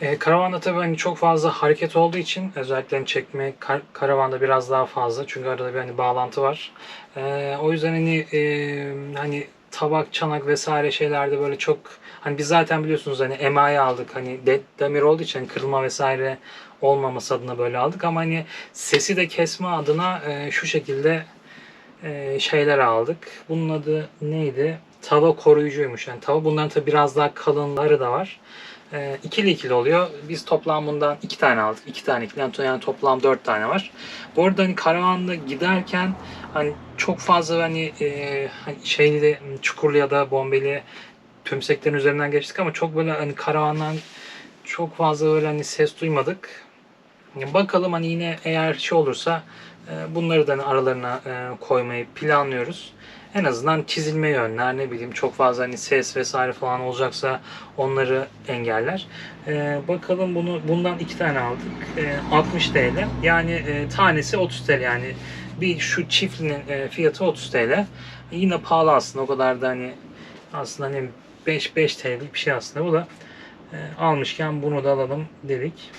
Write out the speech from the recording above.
E, karavanda tabii hani çok fazla hareket olduğu için özellikle hani çekme kar- karavanda biraz daha fazla çünkü arada bir hani bağlantı var. E, o yüzden hani e, hani tabak, çanak vesaire şeylerde böyle çok hani biz zaten biliyorsunuz hani emayi aldık hani de, demir olduğu için hani kırılma vesaire olmaması adına böyle aldık ama hani sesi de kesme adına e, şu şekilde e, şeyler aldık. Bunun adı neydi? Tava koruyucuymuş. Yani tava bunların tabi biraz daha kalınları da var. E, ikili ikili oluyor. Biz toplam bundan iki tane aldık. iki tane ikili. Yani, toplam dört tane var. Bu arada hani karavanda giderken hani çok fazla hani, e, hani şeyli çukurlu ya da bombeli tümseklerin üzerinden geçtik ama çok böyle hani karavandan çok fazla böyle hani ses duymadık. Bakalım hani yine eğer şey olursa e, bunları da hani aralarına e, koymayı planlıyoruz. En azından çizilme yönler ne bileyim çok fazla hani ses vesaire falan olacaksa onları engeller. E, bakalım bunu bundan iki tane aldık. E, 60 TL. Yani tanesi 30 TL yani bir şu çiftlinin e, fiyatı 30 TL. Yine pahalı aslında o kadar da hani aslında hani 5 5 TL'lik bir şey aslında bu da almışken bunu da alalım dedik.